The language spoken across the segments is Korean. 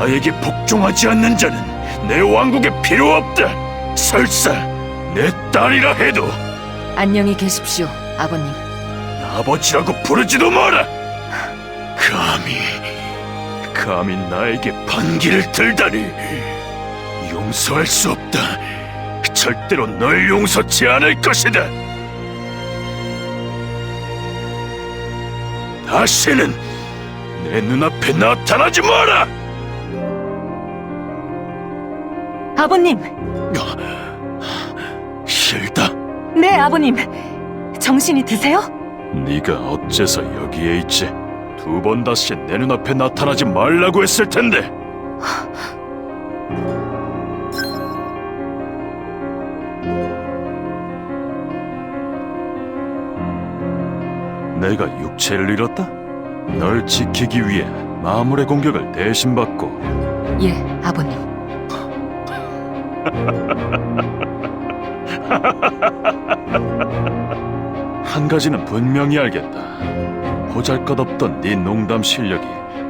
나에게 복종하지 않는 자는 내 왕국에 필요 없다. 설사 내 딸이라 해도 안녕히 계십시오, 아버님. 아버지라고 부르지도 마라. 감히 감히 나에게 반기를 들다니 용서할 수 없다. 절대로 널 용서치 않을 것이다. 다시는 내 눈앞에 나타나지 마라. 아버님! 싫다. 네, 아버님! 정신이 드세요? 네가 어째서 여기에 있지? 두 번 다시 내 눈앞에 나타나지 말라고 했을 텐데. 내가 육체를 잃었다? 널 지키기 위해 마물의 공격을 대신 받고 예, 아버님. 한 가지는 분명히 알겠다. 보잘것없던 네 농담 실력이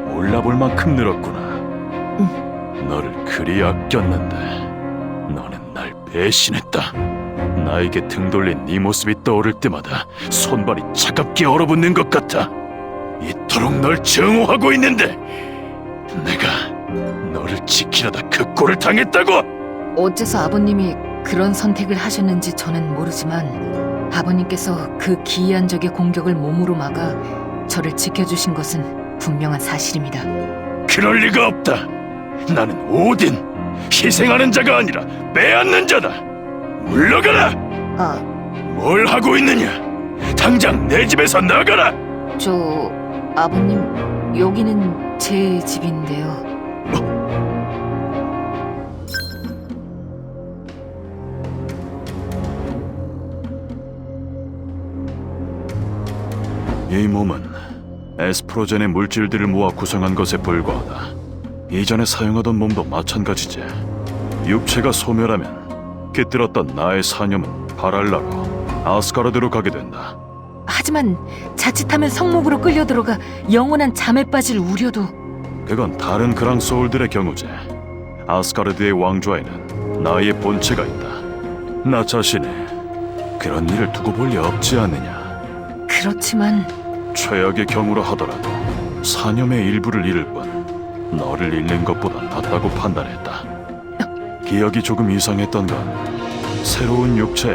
몰라볼 만큼 늘었구나. 너를 그리 아꼈는데 너는 날 배신했다. 나에게 등 돌린 네 모습이 떠오를 때마다 손발이 차갑게 얼어붙는 것 같아. 이토록 널 증오하고 있는데 내가 너를 지키려다 그 꼴을 당했다고? 어째서 아버님이 그런 선택을 하셨는지 저는 모르지만 아버님께서 그 기이한 적의 공격을 몸으로 막아 저를 지켜주신 것은 분명한 사실입니다. 그럴 리가 없다. 나는 오딘 희생하는 자가 아니라 빼앗는 자다. 물러가라. 아, 뭘 하고 있느냐? 당장 내 집에서 나가라. 저 아버님 여기는 제 집인데요. 이 몸은 에스프로젠의 물질들을 모아 구성한 것에 불과하다. 이전에 사용하던 몸도 마찬가지지. 육체가 소멸하면 깃들었던 나의 사념은 바랄라로 아스가르드로 가게 된다. 하지만 자칫하면 성목으로 끌려 들어가 영원한 잠에 빠질 우려도 그건 다른 그랑 소울들의 경우지. 아스가르드의 왕좌에는 나의 본체가 있다. 나 자신이 그런 일을 두고 볼 리 없지 않느냐. 그렇지만 최악의 경우라 하더라도 사념의 일부를 잃을 뿐 너를 잃는 것보다 낫다고 판단했다. 기억이 조금 이상했던 건 새로운 육체에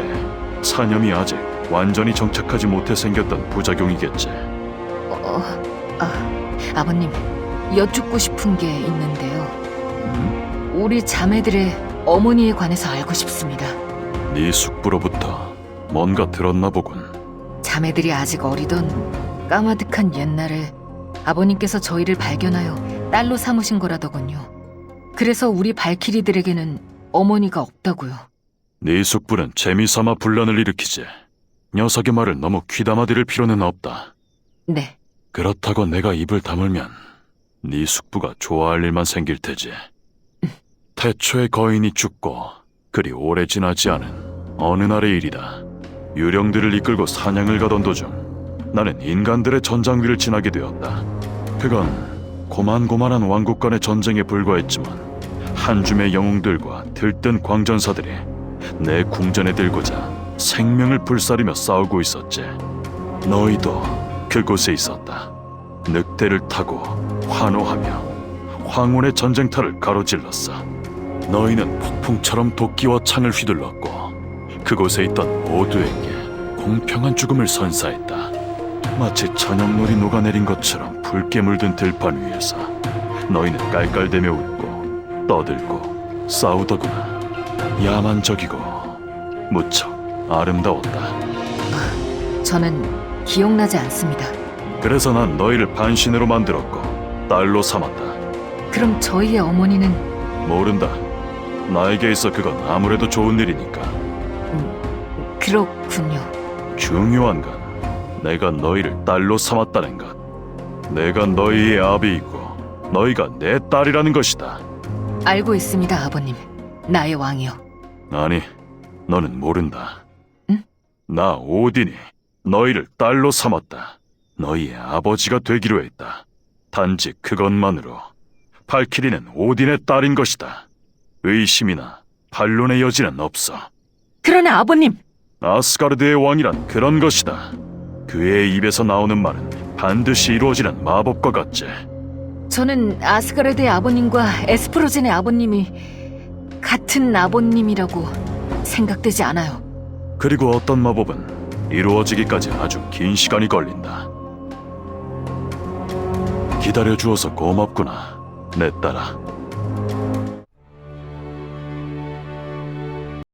사념이 아직 완전히 정착하지 못해 생겼던 부작용이겠지. 어, 아, 아버님 여쭙고 싶은 게 있는데요. 음? 우리 자매들의 어머니에 관해서 알고 싶습니다. 네 숙부로부터 뭔가 들었나 보군. 자매들이 아직 어리던 까마득한 옛날에 아버님께서 저희를 발견하여 딸로 삼으신 거라더군요. 그래서 우리 발키리들에게는 어머니가 없다고요. 네 숙부는 재미삼아 분란을 일으키지. 녀석의 말을 너무 귀담아 들을 필요는 없다. 네, 그렇다고 내가 입을 다물면 네 숙부가 좋아할 일만 생길 테지. 태초의 거인이 죽고 그리 오래 지나지 않은 어느 날의 일이다. 유령들을 이끌고 사냥을 가던 도중 나는 인간들의 전장위를 지나게 되었다. 그건 고만고만한 왕국 간의 전쟁에 불과했지만 한 줌의 영웅들과 들뜬 광전사들이 내 궁전에 들고자 생명을 불사르며 싸우고 있었지. 너희도 그곳에 있었다. 늑대를 타고 환호하며 황혼의 전쟁터를 가로질렀어. 너희는 폭풍처럼 도끼와 창을 휘둘렀고 그곳에 있던 모두에게 공평한 죽음을 선사했다. 마치 저녁놀이 녹아내린 것처럼 붉게 물든 들판 위에서 너희는 깔깔대며 웃고 떠들고 싸우더구나. 야만적이고 무척 아름다웠다. 저는 기억나지 않습니다. 그래서 난 너희를 반신으로 만들었고 딸로 삼았다. 그럼 저희의 어머니는 모른다. 나에게 있어 그건 아무래도 좋은 일이니까. 그렇군요. 중요한 건 내가 너희를 딸로 삼았다는 것. 내가 너희의 아비이고 너희가 내 딸이라는 것이다. 알고 있습니다, 아버님. 나의 왕이요. 아니, 너는 모른다. 응? 나 오딘이 너희를 딸로 삼았다. 너희의 아버지가 되기로 했다. 단지 그것만으로 발키리는 오딘의 딸인 것이다. 의심이나 반론의 여지는 없어. 그러나 아버님, 아스가르드의 왕이란 그런 것이다. 그의 입에서 나오는 말은 반드시 이루어지는 마법과 같지. 저는 아스가르드의 아버님과 에스프로젠의 아버님이 같은 아버님이라고 생각되지 않아요. 그리고 어떤 마법은 이루어지기까지 아주 긴 시간이 걸린다. 기다려 주어서 고맙구나, 내 딸아.